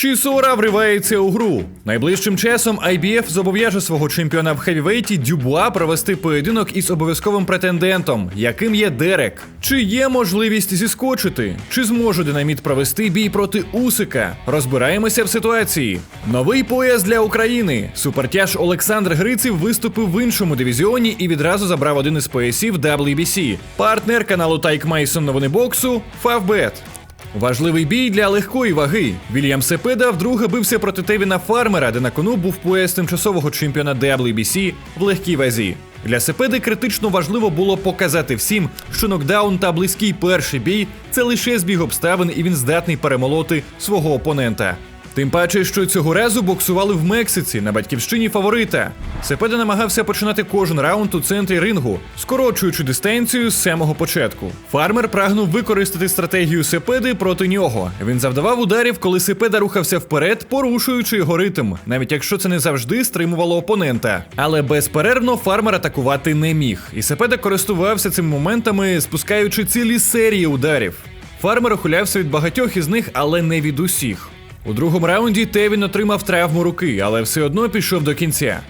Чісора вривається у гру. Найближчим часом IBF зобов'яже свого чемпіона в хевівейті Дюбуа провести поєдинок із обов'язковим претендентом, яким є Дерек. Чи є можливість зіскочити? Чи зможе динаміт провести бій проти Усика? Розбираємося в ситуації. Новий пояс для України. Супертяж Олександр Гриців виступив в іншому дивізіоні і відразу забрав один із поясів WBC. Партнер каналу Тайк Майсон новини боксу Фавбет. Важливий бій для легкої ваги. Вільям Сепеда вдруге бився проти Тевіна Фармера, де на кону був пояс тимчасового чемпіона WBC в легкій вазі. Для Сепеди критично важливо було показати всім, що нокдаун та близький перший бій це лише збіг обставин, і він здатний перемолоти свого опонента. Тим паче, що цього разу боксували в Мексиці на батьківщині фаворита. Сепеда намагався починати кожен раунд у центрі рингу, скорочуючи дистанцію з самого початку. Фармер прагнув використати стратегію Сепеди проти нього. Він завдавав ударів, коли Сепеда рухався вперед, порушуючи його ритм, навіть якщо це не завжди стримувало опонента. Але безперервно фармер атакувати не міг. І Сепеда користувався цими моментами, спускаючи цілі серії ударів. Фармер ухилявся від багатьох із них, але не від усіх. У другому раунді Тевін отримав травму руки, але все одно пішов до кінця.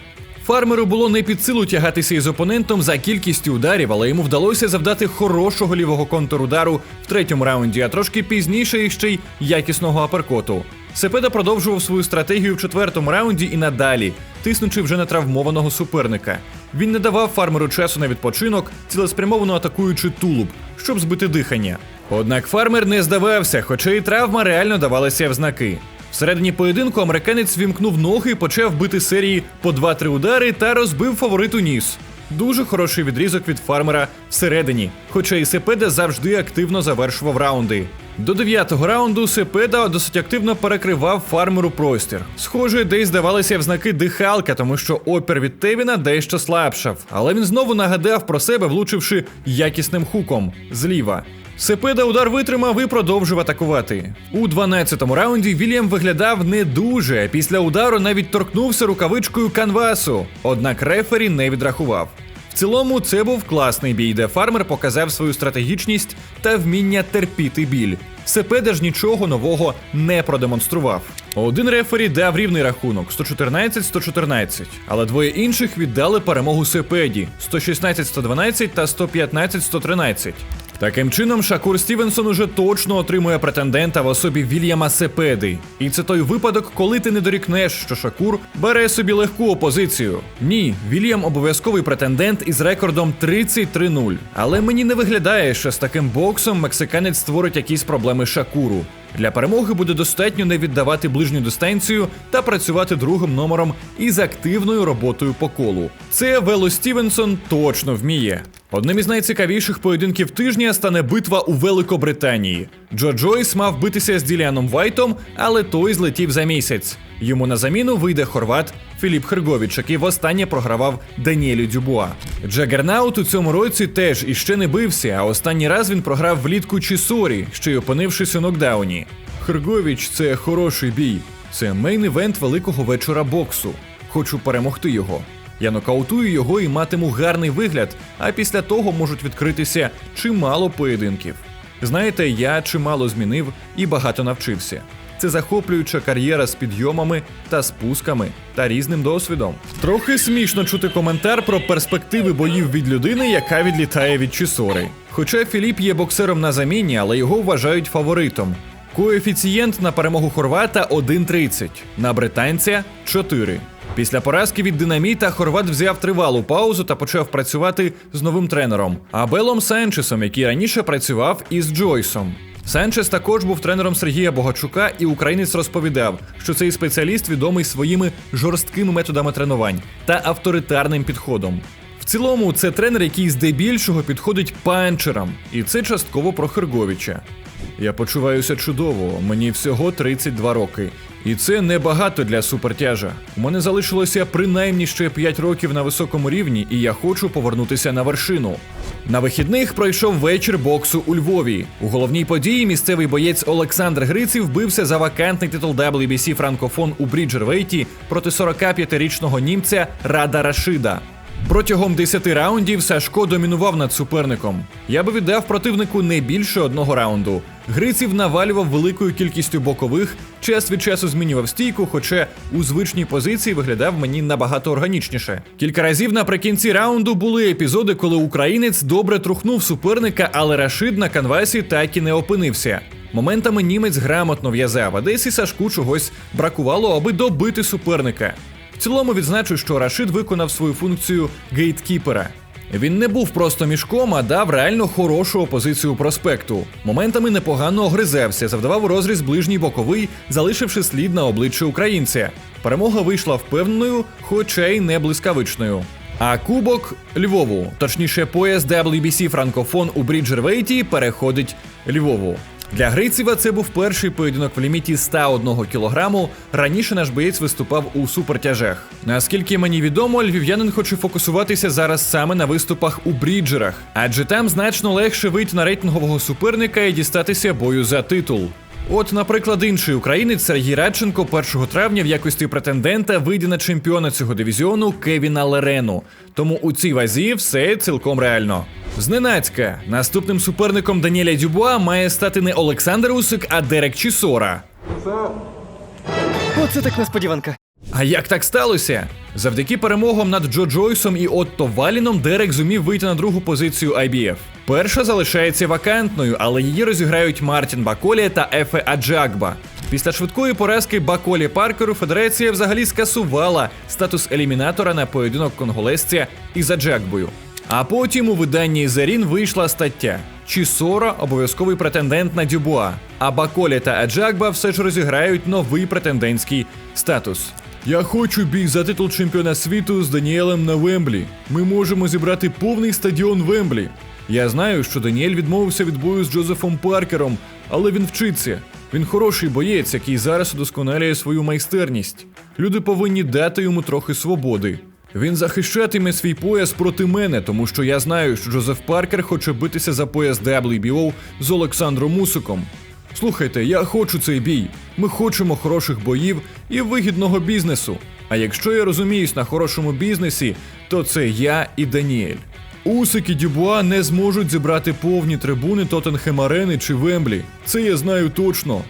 Фармеру було не під силу тягатися із опонентом за кількістю ударів, але йому вдалося завдати хорошого лівого контрудару в третьому раунді, а трошки пізніше ще й якісного аперкоту. Сепеда продовжував свою стратегію в четвертому раунді і надалі, тиснучи вже на травмованого суперника. Він не давав фармеру часу на відпочинок, цілеспрямовано атакуючи тулуб, щоб збити дихання. Однак фармер не здавався, хоча і травма реально давалася в знаки. Всередині поєдинку американець вімкнув ноги, почав бити серії по 2-3 удари та розбив фавориту ніс. Дуже хороший відрізок від фармера всередині, хоча і Сепеда завжди активно завершував раунди. До дев'ятого раунду Сепеда досить активно перекривав фармеру простір. Схоже, десь здавалися в знаки дихалка, тому що опір від Тевіна дещо слабшав. Але він знову нагадав про себе, влучивши якісним хуком зліва. Сепеда удар витримав і продовжив атакувати. У 12-му раунді Вільям виглядав не дуже. Після удару навіть торкнувся рукавичкою канвасу, однак рефері не відрахував. В цілому, це був класний бій, де фармер показав свою стратегічність та вміння терпіти біль. Сепеда ж нічого нового не продемонстрував. Один рефері дав рівний рахунок 114-114, але двоє інших віддали перемогу Сепеді 116-112 та 115-113. Таким чином, Шакур Стівенсон уже точно отримує претендента в особі Вільяма Сепеди. І це той випадок, коли ти не дорікнеш, що Шакур бере собі легку опозицію. Ні, Вільям обов'язковий претендент із рекордом 33-0. Але мені не виглядає, що з таким боксом мексиканець створить якісь проблеми Шакуру. Для перемоги буде достатньо не віддавати ближню дистанцію та працювати другим номером із активною роботою по колу. Це Вело Стівенсон точно вміє. Одним із найцікавіших поєдинків тижня стане битва у Великобританії. Джо Джойс мав битися з Діліаном Вайтом, але той злетів за місяць. Йому на заміну вийде хорват Філіп Херговіч, який востаннє програвав Даніелю Дюбуа. Джагернаут у цьому році теж іще не бився, а останній раз він програв влітку Чісорі, ще й опинившись у нокдауні. Херговіч це хороший бій. Це мейн-івент великого вечора боксу. Хочу перемогти його. Я нокаутую його і матиму гарний вигляд, а після того можуть відкритися чимало поєдинків. Знаєте, я чимало змінив і багато навчився. Це захоплююча кар'єра з підйомами та спусками та різним досвідом. Трохи смішно чути коментар про перспективи боїв від людини, яка відлітає від Чісори. Хоча Філіп є боксером на заміні, але його вважають фаворитом. Коефіцієнт на перемогу хорвата 1,30, на британця 4. Після поразки від динаміта Хорват взяв тривалу паузу та почав працювати з новим тренером Абелом Санчесом, який раніше працював із Джойсом. Санчес також був тренером Сергія Богачука, і українець розповідав, що цей спеціаліст відомий своїми жорсткими методами тренувань та авторитарним підходом. В цілому, це тренер, який здебільшого підходить панчерам, і це частково про Херговіча. Я почуваюся чудово, мені всього 32 роки. І це небагато для супертяжа. У мене залишилося принаймні ще 5 років на високому рівні, і я хочу повернутися на вершину. На вихідних пройшов вечір боксу у Львові. У головній події місцевий боєць Олександр Гриців бився за вакантний титул WBC Франкофон у Бріджервейті проти 45-річного німця Рада Рашида. Протягом 10 раундів Сашко домінував над суперником. Я би віддав противнику не більше одного раунду. Гриців навалював великою кількістю бокових, час від часу змінював стійку, хоча у звичній позиції виглядав мені набагато органічніше. Кілька разів наприкінці раунду були епізоди, коли українець добре трухнув суперника, але Рашид на канвасі так і не опинився. Моментами німець грамотно в'язав, а десь і Сашку чогось бракувало, аби добити суперника. В цілому відзначу, що Рашид виконав свою функцію гейткіпера. Він не був просто мішком, а дав реально хорошу опозицію проспекту. Моментами непогано огризався, завдавав розріз ближній боковий, залишивши слід на обличчі українця. Перемога вийшла впевненою, хоча й не блискавичною. А кубок Львову, точніше, пояс WBC Франкофон у Бріджервейті переходить Львову. Для Грицєва це був перший поєдинок в ліміті 101 кілограму. Раніше наш боєць виступав у супертяжах. Наскільки мені відомо, львів'янин хоче фокусуватися зараз саме на виступах у бріджерах, адже там значно легше вийти на рейтингового суперника і дістатися бою за титул. От, наприклад, інший українець Сергій Радченко 1 травня в якості претендента вийде на чемпіона цього дивізіону Кевіна Лерену. Тому у цій вазі все цілком реально. Зненацька наступним суперником Даніеля Дюбуа має стати не Олександр Усик, а Дерек Чісора. Оце так несподіванка. А як так сталося? Завдяки перемогам над Джо Джойсом і Отто Валіном Дерек зумів вийти на другу позицію IBF. Перша залишається вакантною, але її розіграють Мартін Баколі та Ефе Аджагба. Після швидкої поразки Баколі Паркеру Федерація взагалі скасувала статус елімінатора на поєдинок конголезця із Аджагбою. А потім у виданні Зарін вийшла стаття. Чісора обов'язковий претендент на Дюбуа, а Баколі та Аджагба все ж розіграють новий претендентський статус. Я хочу бій за титул чемпіона світу з Даніелем на Вемблі. Ми можемо зібрати повний стадіон Вемблі. Я знаю, що Даніель відмовився від бою з Джозефом Паркером, але він вчиться. Він хороший боєць, який зараз удосконалює свою майстерність. Люди повинні дати йому трохи свободи. Він захищатиме свій пояс проти мене, тому що я знаю, що Джозеф Паркер хоче битися за пояс WBO з Олександром Мусиком. Слухайте, я хочу цей бій. Ми хочемо хороших боїв і вигідного бізнесу. А якщо я розуміюсь на хорошому бізнесі, то це я і Даніель. Усик і Дюбуа не зможуть зібрати повні трибуни Тоттенхем Арени чи Вемблі. Це я знаю точно.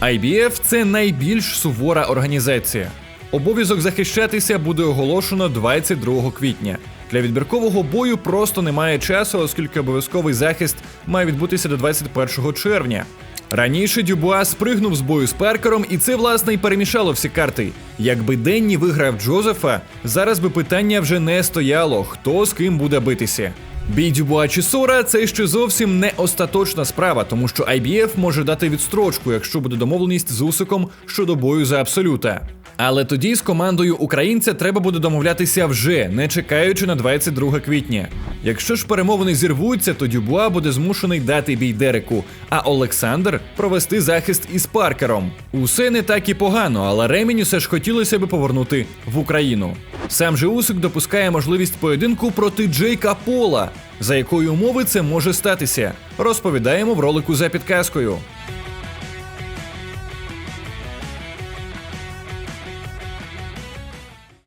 IBF – це найбільш сувора організація. Обов'язок захищатися буде оголошено 22 квітня. Для відбіркового бою просто немає часу, оскільки обов'язковий захист має відбутися до 21 червня. Раніше Дюбуа спригнув з бою з Паркером, і це власне й перемішало всі карти. Якби Денні виграв Джозефа, зараз би питання вже не стояло, хто з ким буде битися. Бій Дюбуа чи Сора це ще зовсім не остаточна справа, тому що IBF може дати відстрочку, якщо буде домовленість з Усиком щодо бою за абсолюта. Але тоді з командою українця треба буде домовлятися вже, не чекаючи на 22 квітня. Якщо ж перемовини зірвуться, то Дюбуа буде змушений дати бій Дереку, а Олександр провести захист із Паркером. Усе не так і погано, але Реміню все ж хотілося би повернути в Україну. Сам же Усик допускає можливість поєдинку проти Джейка Пола. За якої умови це може статися, розповідаємо в ролику за підказкою.